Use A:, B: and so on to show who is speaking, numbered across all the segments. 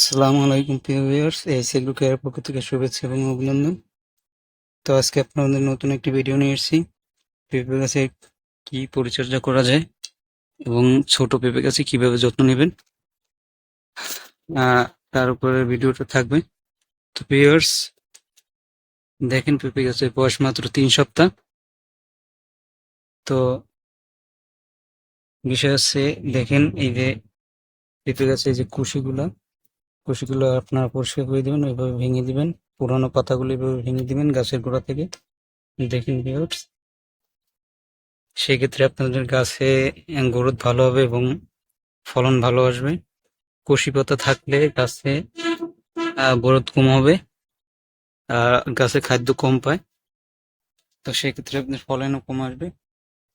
A: আসসালামু আলাইকুম, প্রিয় এই সেগ্রু কেয়ার পক্ষ থেকে শুভেচ্ছা এবং অভিনন্দন। তো আজকে আপনাদের নতুন একটি ভিডিও নিয়ে এসেছি। পেঁপে গাছে কি পরিচর্যা করা যায় এবং ছোট পেঁপে গাছে কীভাবে যত্ন নেবেন তার উপরে ভিডিওটা থাকবে। তো ভিউয়ার্স, দেখেন পেঁপে গাছের বয়স মাত্র তিন সপ্তাহ। তো বিষয় হচ্ছে, দেখেন এই যে পেঁপে গাছের যে কুশিগুলা কুশিগুলো আপনারা পরিষ্কার করে দিবেন, ওইভাবে ভেঙে দিবেন। পুরানো পাতাগুলো এইভাবে ভেঙে দিবেন গাছের গোড়া থেকে। দেখেন ভিউয়ার্স সেক্ষেত্রে আপনাদের গাছে গ্রোথ ভালো হবে এবং ফলন ভালো আসবে। কষি পাতা থাকলে গাছে গ্রোথ কম হবে, আর গাছে খাদ্য কম পায়। তো সেক্ষেত্রে আপনার ফলনও কম আসবে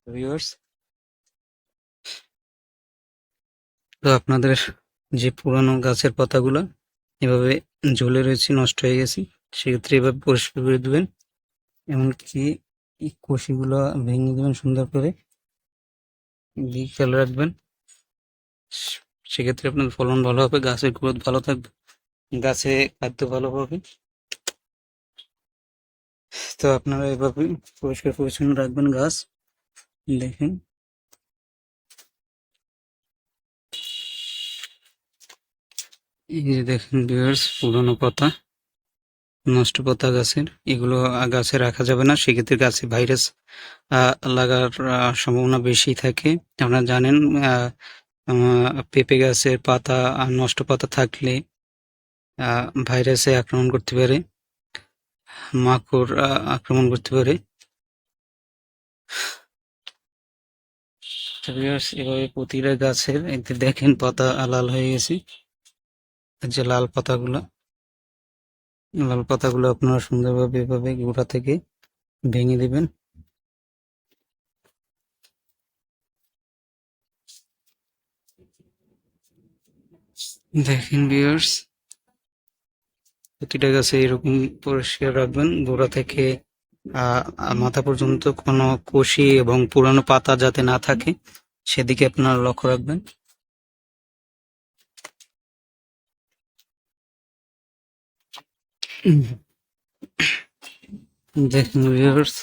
A: ভিউয়ার্স তো আপনাদের যে পুরানো গাছের পাতাগুলো এভাবে ঝুলে রয়েছে, নষ্ট হয়ে গেছে, সেক্ষেত্রে এভাবে পরিষ্কার করে দেবেন। এমনকি কষিগুলো ভেঙে দেবেন সুন্দর করে। দিয়ে খেয়াল রাখবেন, সেক্ষেত্রে আপনার ফলন ভালো হবে, গাছের গ্রোথ ভালো থাকবে, গাছে খাদ্য ভালো পাবে। তো আপনারা এভাবে পরিষ্কার পরিচ্ছন্ন রাখবেন গাছ। দেখেন এই যে দেখেন ভিউয়ার্স পুরনো পাতা, নষ্ট পাতা গাছের, এগুলো গাছে রাখা যাবে না। সেক্ষেত্রে গাছে ভাইরাস লাগার সম্ভাবনা বেশি থাকে। আপনারা জানেন পেঁপে গাছের পাতা নষ্ট পাতা থাকলে ভাইরাসে আক্রমণ করতে পারে, মাকড় আক্রমণ করতে পারে। এভাবে প্রতিটা গাছের দেখেন পাতা লাল হয়ে গেছে। যে লাল পাতাগুলো লাল পাতাগুলো আপনারা সুন্দরভাবে এভাবে গোড়া থেকে ভেঙে দিবেন। দেখেন ভিউয়ার্স প্রতিটা গাছে এরকম পরিষ্কার রাখবেন। গোড়া থেকে মাথা পর্যন্ত কোনো কষি এবং পুরানো পাতা যাতে না থাকে, সেদিকে আপনারা লক্ষ্য রাখবেন। দেখুন ভিউয়ার্স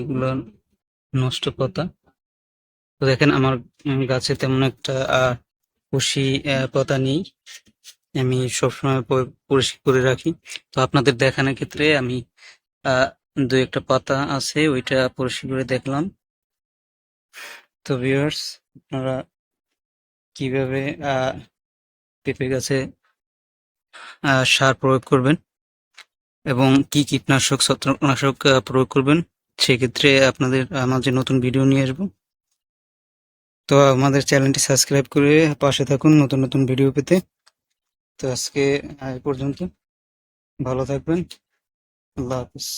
A: এগুলো নষ্ট পাতা তো দেখেন, আমার গাছে তেমন একটা কুশি পাতা নেই। আমি সবসময় পরিষ্কার করে রাখি। তো আপনাদের দেখানোর ক্ষেত্রে আমি দু একটা পাতা আছে, ওইটা পরিষ্কার করে দেখলাম। তো ভিউয়ার্স আপনারা কীভাবে পেঁপে গাছে সার প্রয়োগ করবেন এবং কি কীটনাশক ছত্রাকনাশক প্রয়োগ করবেন, সেক্ষেত্রে আপনাদের, আমার যে নতুন ভিডিও নিয়ে আসব। তো আমাদের চ্যানেলটি সাবস্ক্রাইব করে পাশে থাকুন নতুন নতুন ভিডিও পেতে। তো আজকে এ পর্যন্ত। ভালো থাকবেন। আল্লাহ হাফিজ।